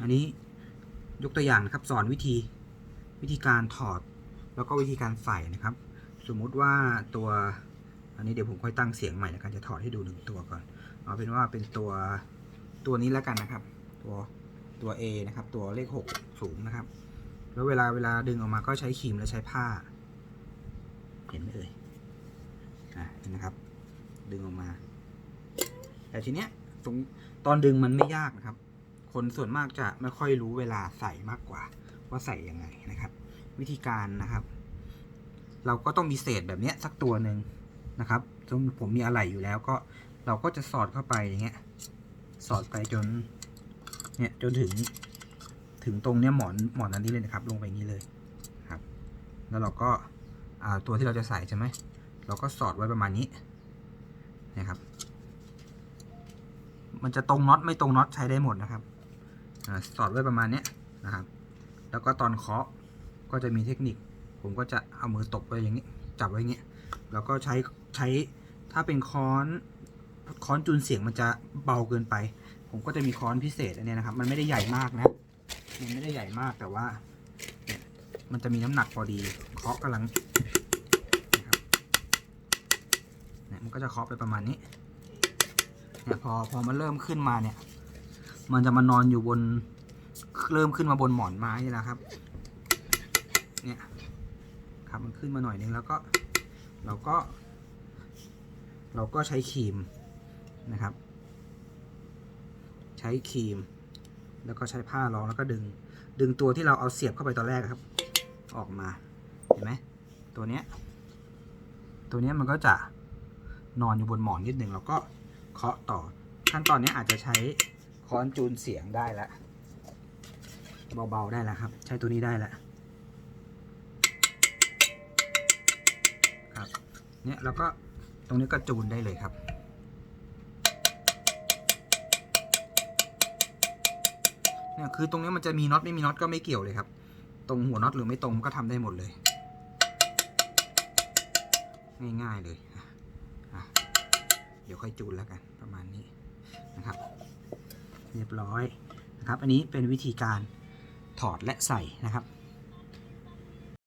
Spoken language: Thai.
อันนี้ยกตัวอย่างนะครับสอนวิธีวิธีการถอดแล้วก็วิธีการใส่นะครับ สมมุติว่าตัวอันนี้เดี๋ยวผมค่อยตั้งเสียงใหม่แล้วกันจะถอดให้ดูหนึ่งตัวก่อน เอาเป็นว่าเป็นตัวตัวนี้แล้วกันนะครับ ตัวตัว A นะครับ ตัวเลขหกสูงนะครับ แล้วเวลาเวลาดึงออกมาก็ใช้ครีมและใช้ผ้า เห็นไหมเอ่ยอะเห็นนะครับ ดึงออกมา แต่ทีเนี้ยตรงตอนดึงมันไม่ยากนะครับ คนส่วนมากจะไม่ค่อยรู้เวลาใส่มากกว่า ว่าใส่ยังไงนะครับ วิธีการนะครับ เราก็ต้องมีเศษแบบนี้สักตัวหนึ่งนะครับซึ่งผมมีอะไรอยู่แล้วก็เราก็จะสอดเข้าไปอย่างเงี้ย สอดไปจน เนี่ยจนถึงถึงตรงเนี้ยหมอนหมอนอันนี้เลยนะครับ ลงไปงนี้เลยครับ แล้วเราก็อ่าตัวที่เราจะใส่ใช่ไหมเราก็สอดไว้ประมาณนี้นะครับ มันจะตรงน็อตไม่ตรงน็อตใช้ได้หมดนะครับ สอดไว้ประมาณนี้นะครับ แล้วก็ตอนเคาะก็จะมีเทคนิค ผมก็จะเอามือตบไปอย่างนี้ จับไว้อย่างนี้ แล้วก็ใช้ใช้ถ้าเป็นค้อนค้อนจูนเสียงมันจะเบาเกินไป ผมก็จะมีค้อนพิเศษอันนี้นะครับ มันไม่ได้ใหญ่มากนะ มันไม่ได้ใหญ่มากแต่ว่าเนี่ยมันจะมีน้ำหนักพอดี เคาะกำลังนะครับเนี่ยมันก็จะเคาะไปประมาณนี้เนี่ยพอพอมันเริ่มขึ้นมาเนี่ย มันจะมานอนอยู่บนเริ่มขึ้นมาบนหมอนไม้นี่แหละครับ เนี่ยครับมันขึ้นมาหน่อยนึงแล้วก็เราก็ เราก็ใช้ครีมนะครับ ใช้ครีม แล้วก็ใช้ผ้ารองแล้วก็ดึง ดึงตัวที่เราเอาเสียบเข้าไปตอนแรกครับ ออกมาเห็นไหมตัวเนี้ยตัวเนี้ยมันก็จะนอนอยู่บนหมอนนิดหนึ่งเราก็เคาะต่อขั้นตอนนี้อาจจะใช้ ค้อนจูนเสียงได้แล้วเบาๆได้แล้วครับ ใช้ตัวนี้ได้แล้วครับเนี่ยแล้วก็ตรงนี้ก็จูนได้เลยครับเนี่ยคือตรงนี้มันจะมีน็อตไม่มีน็อตก็ไม่เกี่ยวเลยครับ ตรงหัวน็อตหรือไม่ตรงก็ทำได้หมดเลย ง่ายๆเลยเดี๋ยวค่อยจูนแล้วกันประมาณนี้นะครับ เรียบร้อยนะครับ อันนี้เป็นวิธีการถอดและใส่นะครับ